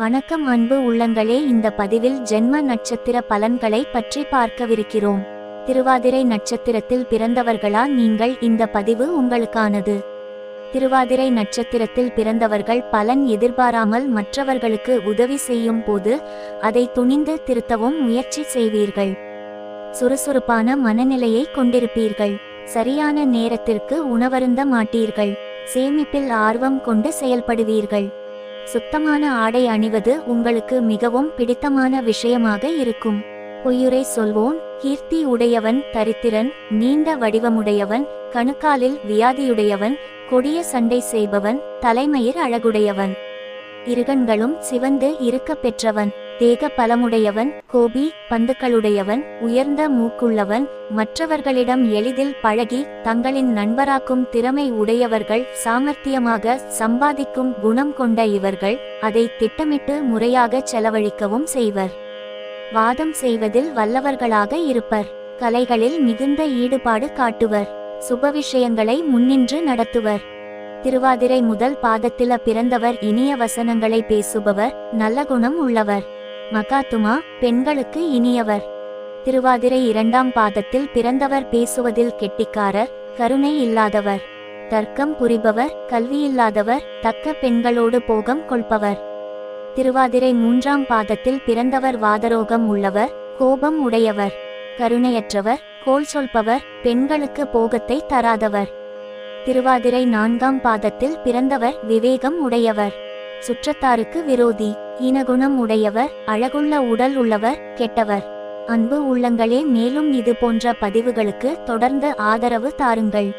வணக்கம் அன்பு உள்ளங்களே இந்த பதிவில் ஜென்ம நட்சத்திர பலன்களை பற்றி பார்க்கவிருக்கிறோம். திருவாதிரை நட்சத்திரத்தில் பிறந்தவர்களா நீங்கள்? இந்த பதிவு உங்களுக்கானது. திருவாதிரை நட்சத்திரத்தில் பிறந்தவர்கள் பலன் எதிர்பாராமல் மற்றவர்களுக்கு உதவி செய்யும் போது அதை துணிந்து திருத்தவும் முயற்சி செய்வீர்கள். சுறுசுறுப்பான மனநிலையை கொண்டிருப்பீர்கள். சரியான நேரத்திற்கு உணவருந்த மாட்டீர்கள். சேமிப்பில் ஆர்வம் கொண்டு செயல்படுவீர்கள். சுத்தமான ஆடை அணிவது உங்களுக்கு மிகவும் பிடித்தமான விஷயமாக இருக்கும். பொய்யுரை சொல்வோன் கீர்த்தி உடையவன் தரித்திரன் நீண்ட வடிவமுடையவன் கணுக்காலில் வியாதியுடையவன் கொடிய சண்டை செய்பவன் தலைமயிர் அழகுடையவன். இருகண்களும் சிவந்து இருக்க பெற்றவன் தேக பலமுடையவன் கோபி பந்துக்களுடையவன் உயர்ந்த மூக்குள்ளவன் மற்றவர்களிடம் எளிதில் பழகி தங்களின் நண்பராக்கும் திறமை உடையவர்கள் சாமர்த்தியமாக சம்பாதிக்கும் குணம் கொண்ட இவர்கள் அதை திட்டமிட்டு முறையாக செலவழிக்கவும் செய்வர். வாதம் செய்வதில் வல்லவர்களாக இருப்பர். கலைகளில் மிகுந்த ஈடுபாடு காட்டுவர். சுப விஷயங்களை முன்னின்று நடத்துவர். திருவாதிரை முதல் பாதத்தில பிறந்தவர் இனிய வசனங்களை பேசுபவர் நல்ல குணம் உள்ளவர். மகாத்துமா பெண்களுக்கு இனியவர். திருவாதிரை இரண்டாம் பாதத்தில் பிறந்தவர் பேசுவதில் கெட்டிக்காரர் கருணை இல்லாதவர். தர்க்கம் புரிபவர் கல்வியில்லாதவர் தக்க பெண்களோடு போகம் கொள்பவர். திருவாதிரை மூன்றாம் பாதத்தில் பிறந்தவர் வாதரோகம் உள்ளவர் கோபம் உடையவர். கருணையற்றவர் கோல் சொல்பவர் பெண்களுக்கு போகத்தை தராதவர். திருவாதிரை நான்காம் பாதத்தில் பிறந்தவர் விவேகம் உடையவர். சுற்றத்தாருக்கு விரோதி இனகுணம் உடையவர் அழகுள்ள உடல் உள்ளவர் கெட்டவர். அன்பு உள்ளங்களே மேலும் இது போன்ற பதிவுகளுக்கு தொடர்ந்து ஆதரவு தாருங்கள்.